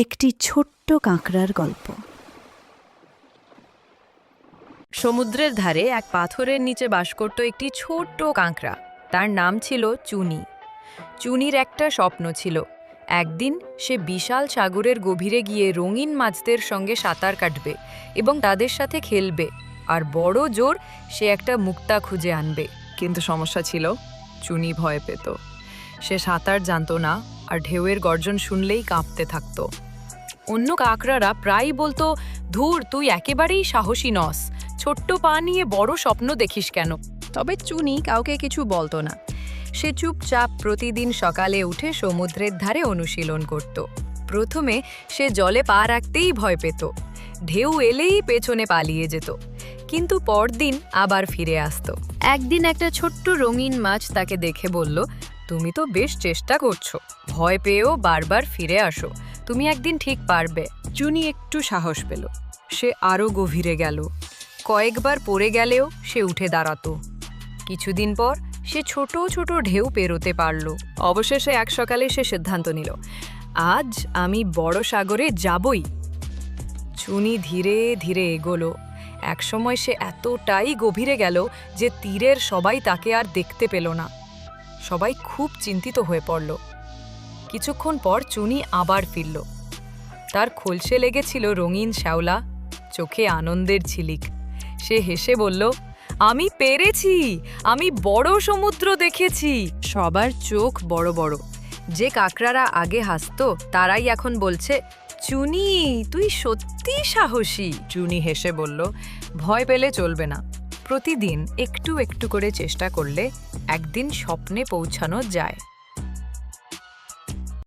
একটি ছোট্ট কাঁকড়ার গল্প। সমুদ্রের ধারে এক পাথরের নিচে বাস করত একটি ছোট্ট কাঁকড়া। তার নাম ছিল চুনি। চুনির একটা স্বপ্ন ছিল। একদিন সে বিশাল সাগরের গভীরে গিয়ে রঙিন মাছদের সঙ্গে সাঁতার কাটবে এবং তাদের সাথে খেলবে। আর বড় জোর সে একটা মুক্তা খুঁজে আনবে। কিন্তু সমস্যা ছিল, চুনি ভয় পেত। সে সাঁতার জানতো না আর ঢেউয়ের গর্জন শুনলেই কাঁপতে থাকতো। অন্য কাকড়ারা প্রায়ই বলতো, ধুর, তুই একেবারেই সাহসী নস। ছোট্ট পা নিয়ে বড় স্বপ্ন দেখিস কেন? তবে চুনি কাউকে কিছু বলতো না। সে চুপচাপ প্রতিদিন সকালে উঠে সমুদ্রের ধারে অনুশীলন করত। প্রথমে সে জলে পা রাখতেই ভয় পেত। ঢেউ এলেই পেছনে পালিয়ে যেত। কিন্তু পরদিন আবার ফিরে আসতো। একদিন একটা ছোট্ট রঙিন মাছ তাকে দেখে বলল, তুমি তো বেশ চেষ্টা করছ। ভয় পেয়েও বারবার ফিরে আসো। তুমি একদিন ঠিক পারবে। চুনি একটু সাহস পেল। সে আরও গভীরে গেল। কয়েকবার পড়ে গেলেও সে উঠে দাঁড়াতো। কিছুদিন পর সে ছোট ছোট ঢেউ পেরোতে পারল। অবশেষে এক সকালে সে সিদ্ধান্ত নিল, আজ আমি বড় সাগরে যাবই। চুনি ধীরে ধীরে এগোলো। একসময় সে এতটাই গভীরে গেল যে তীরের সবাই তাকে আর দেখতে পেল না। সবাই খুব চিন্তিত হয়ে পড়ল। কিছুক্ষণ পর চুনি আবার ফিরল। তার খোলসে লেগেছিল রঙিন শ্যাওলা, চোখে আনন্দের ঝিলিক। সে হেসে বলল, আমি পেরেছি, আমি বড় সমুদ্র দেখেছি। সবার চোখ বড় বড়। যে কাকড়ারা আগে হাসতো, তারাই এখন বলছে, চুনি, তুই সত্যি সাহসী। চুনি হেসে বলল, ভয় পেলে চলবে না। প্রতিদিন একটু একটু করে চেষ্টা করলে একদিন স্বপ্নে পৌঁছানো যায়।